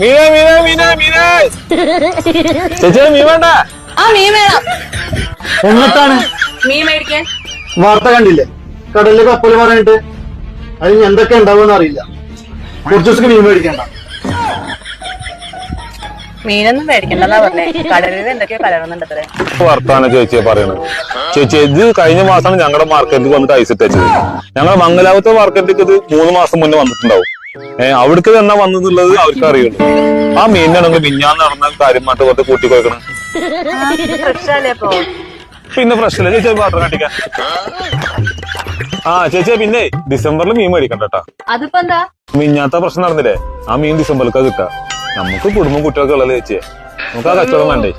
മീന മീന മീന മീന ചേച്ചി മീൻ വേണ്ട. ആ മീൻ വേണം. എങ്ങോട്ടാണ്? മീൻ മേടിക്കാൻ വാർത്ത കണ്ടില്ലേ? കടലിൽ കപ്പൽ പറഞ്ഞിട്ട് അതിന് എന്തൊക്കെ ഉണ്ടാവുമെന്ന് അറിയില്ല. കുറച്ച് ദിവസം മീൻ മേടിക്കണ്ട. മീനൊന്നും മേടിക്കണ്ടെന്നാ പറഞ്ഞേ. കടലിൽ എന്തൊക്കെയോ കലർന്നുണ്ടത്രേ വർത്താനം ചേച്ചിയെ പറയണത്. ചേച്ചി ഇത് കഴിഞ്ഞ മാസമാണ് ഞങ്ങളുടെ മാർക്കറ്റിൽ വന്നിട്ട് ഐസ് ഇട്ടത് ഞങ്ങളുടെ മംഗലാപുരത്തെ മാർക്കറ്റിലേക്ക് ഇത് മൂന്ന് മാസം മുന്നേ വന്നിട്ടുണ്ടാവും. ഏഹ് അവിടേക്ക് തന്നെ വന്നതുള്ളത് അവർക്ക് അറിയുള്ളൂ. ആ മീനാണെങ്കിൽ മിഞ്ഞാന്ന് നടന്ന കാര്യമായിട്ട് കുറച്ച് കൂട്ടി പോയിക്കണം ഫ്രഷല്ലേ അപ്പൊ? പിന്നെ പ്രശ്നമില്ല ചേച്ചി വാട്ടർ പാത്രം ആ ചേച്ചി പിന്നെ ഡിസംബറിൽ മീൻ മേടിക്കണ്ട കേട്ടാ. അതിപ്പോ എന്താ? മിഞ്ഞാത്ത പ്രശ്നം നടന്നില്ലേ? ആ മീൻ ഡിസംബറിലേക്ക് കിട്ടാ. നമുക്ക് കുടുംബം കുട്ടികളൊക്കെ ഉള്ളത് ചേച്ചി നമുക്ക് ആ കച്ചവടം വേണ്ടേ